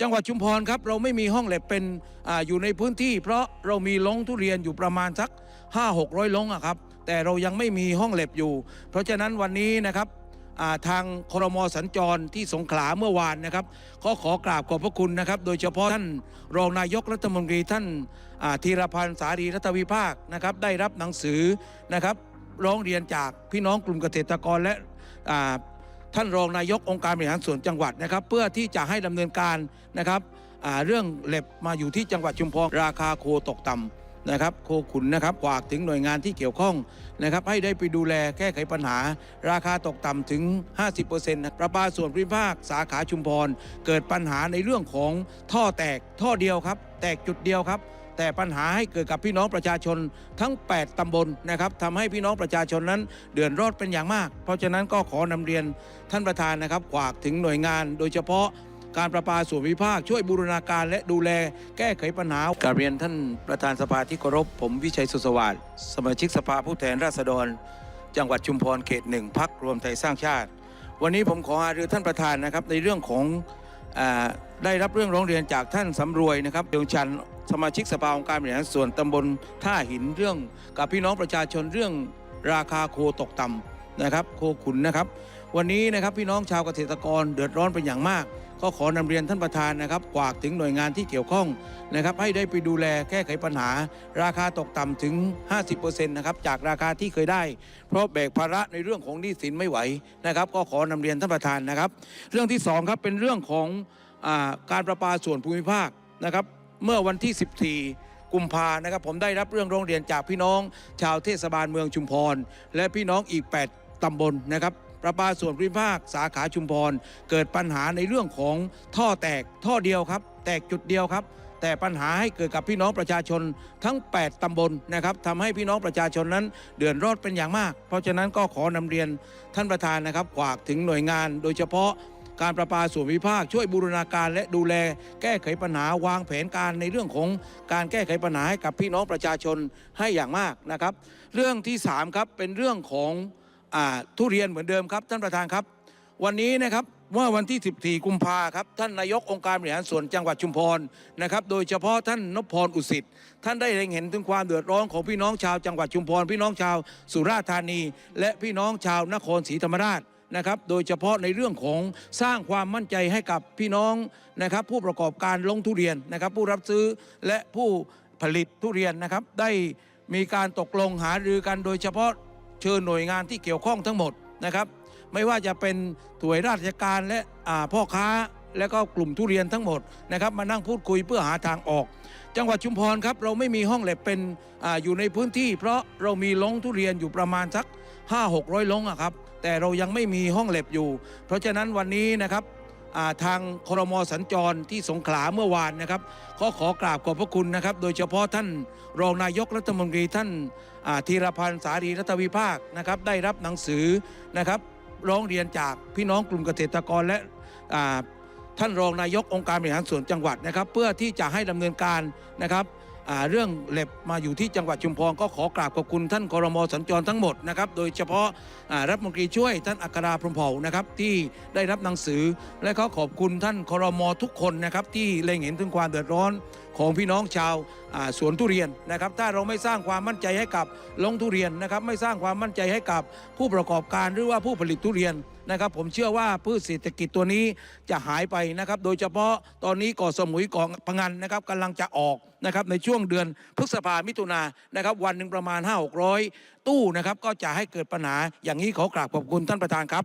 จังหวัดชุมพรครับเราไม่มีห้องแลบเป็นออยู่ในพื้นที่ เพราะเรามีลงทุเรียนอยู่ประมาณสัก 5 600ลงอะครับแต่เรายังไม่มีห้องแลบอยู่ เพราะฉะนั้นวันนี้นะครับาทางครมสัญจรที่สงขลาเมื่อวานนะครับ ก็ขอกราบขอบพระคุณนะครับ โดยเฉพาะท่านรองนายกรัฐมนตรีท่านาธีรพันธ์สารีรัตวิภาคนะครับได้รับหนังสือนะครับร้องเรียนจากพี่น้องกลุ่มเกษตรกรและ ท่านรองนายกองค์การบริหารส่วนจังหวัดนะครับ เพื่อที่จะให้ดำเนินการนะครับเรื่องเหล็บมาอยู่ที่จังหวัดชุมพรราคาโคตกต่ำนะครับโคขุนนะครับฝากถึงหน่วยงานที่เกี่ยวข้องนะครับให้ได้ไปดูแลแก้ไขปัญหา ราคาตกต่ำถึง 50%นะประปาส่วนภูมิภาคสาขาชุมพร เกิดปัญหาในเรื่องของท่อแตกท่อเดียวครับ แตกจุดเดียวครับ แต่ปัญหาให้เกิดกับพี่น้องประชาชนทั้ง 8 ตำบลนะครับทำให้พี่น้องประชาชนนั้น เดือดร้อนเป็นอย่างมาก เพราะฉะนั้นก็ขอนำเรียนท่านประธานนะครับฝากถึงหน่วยงาน โดยเฉพาะการประปาส่วนภิภาคช่วยบูรณาการและดูแล แก้ไขปัญหาการเรียนท่านประธานสภาที่เคารพผมวิชัยสุสวัสดิ์สมาชิกสภาผู้แทนราษฎร จังหวัดชุมพรเขตหนึ่งพักรวมไทยสร้างชาติ วันนี้ผมขอหารือท่านประธานนะครับในเรื่องของอได้รับเรื่องร้องเรียนจากท่านสำรวยนะครับเดวงชัน สมาชิกสภาองค์การบริหารส่วนตำบลท่าหินเรื่อง กับพี่น้องประชาชนเรื่องราคาโคตกต่ำนะครับโคขุนนะครับ วันนี้นะครับพี่น้องชาวเกษตรกรเดือดร้อนเป็นอย่างมาก ก็ขอนำเรียนท่านประธานนะครับกวากถึงหน่วยงานที่เกี่ยวข้องนะครับให้ได้ไปดูแลแก้ไขปัญหา ราคาตกต่ำถึง 50%นะครับจากราคาที่เคยได้ เพราะแบกภาระในเรื่องของหนี้สินไม่ไหวนะครับ ก็ขอนำเรียนท่านประธานนะครับ เรื่องที่สองครับเป็นเรื่องของอการประปาส่วนภูมิภาคนะครับ เมื่อวันที่ 14 กุมภานะครับ ผมได้รับเรื่องร้องเรียนจากพี่น้อง ชาวเทศบาลเมืองชุมพร และพี่น้องอีก 8 ตำบลนะครับประปาส่วนภูมิภาคสาขาชุมพร เกิดปัญหาในเรื่องของท่อแตกท่อเดียวครับ แตกจุดเดียวครับ แต่ปัญหาให้เกิดกับพี่น้องประชาชนทั้ง 8 ตำบลนะครับทำให้พี่น้องประชาชนนั้น เดือดร้อนเป็นอย่างมาก เพราะฉะนั้นก็ขอนำเรียนท่านประธานนะครับฝากถึงหน่วยงาน โดยเฉพาะ การประปาส่วนภูมิภาคช่วยบูรณาการและดูแล แก้ไขปัญหาวางแผนการในเรื่องของการแก้ไขปัญหาให้กับพี่น้องประชาชนให้อย่างมากนะครับ เรื่องที่3ครับเป็นเรื่องของอทุเรียนเหมือนเดิมครับ ท่านประธานครับ วันนี้นะครับเมื่อวันที่ 14 กุมภาครับ ท่านนายกองค์การบริหารส่วนจังหวัดชุมพรนะครับ โดยเฉพาะท่านนพพรอุสิตท่านได้เล็งเห็นถึงความเดือดร้อนของพี่น้องชาวจังหวัดชุมพร พี่น้องชาวสุราษฎร์ธานี และพี่น้องชาวนครศรีธรรมราช นะครับ โดยเฉพาะในเรื่องของสร้างความมั่นใจให้กับพี่น้องนะครับ ผู้ประกอบการลงทุเรียนนะครับ ผู้รับซื้อและผู้ผลิตทุเรียนนะครับ ได้มีการตกลงหารือกันโดยเฉพาะเชิญหน่วยงานที่เกี่ยวข้องทั้งหมดนะครับ ไม่ว่าจะเป็นถวยราชการและพ่อค้าและก็กลุ่มทุเรียนทั้งหมดนะครับ มานั่งพูดคุยเพื่อหาทางออก จังหวัดชุมพรครับเราไม่มีห้องแลบเป็นออยู่ในพื้นที่ เพราะเรามีลงทุเรียนอยู่ประมาณสัก 5 600ลงอะครับ แต่เรายังไม่มีห้องแลบอยู่ เพราะฉะนั้นวันนี้นะครับาทางครมสัญจรที่สงขลาเมื่อวานนะครับก็ขอกราบขอบพระคุณนะครับ โดยเฉพาะท่านรองนายกรัฐมนตรีท่านาธีรพันธ์สารีรัตวิภาคนะครับ ได้รับหนังสือนะครับร้องเรียนจากพี่น้องกลุ่มเกษตรกรและท่านรองนายกองค์การบริหารส่วนจังหวัดนะครับ เพื่อที่จะให้ดำเนินการนะครับ เรื่องเหล็บมาอยู่ที่จังหวัดชุมพรก็ขอกราบขอบคุณท่านกรมสัญจรทั้งหมดนะครับโดยเฉพาะารัฐมนตรีช่วยท่านอัคราพรมเผ่านะครับที่ได้รับหนังสือ และก็ขอบคุณท่านครมทุกคนนะครับที่เล็งเห็นถึงความเดือดร้อน ของพี่น้องชาวสวนทุเรียนนะครับ ถ้าเราไม่สร้างความมั่นใจให้กับลงทุเรียนนะครับ ไม่สร้างความมั่นใจให้กับผู้ประกอบการหรือว่าผู้ผลิตทุเรียนนะครับ ผมเชื่อว่าพืชเศรษฐกิจตัวนี้จะหายไปนะครับ โดยเฉพาะตอนนี้กาะสมุยกาะพังงานนะครับกำลังจะออกนะครับในช่วงเดือนพฤษภามิถุนานะครับ วันหนึ่งประมาณ 5 6 0 0 ตู้นะครับ ก็จะให้เกิดปัญหาอย่างนี้ขอกราบขอบคุณท่านประธานครับ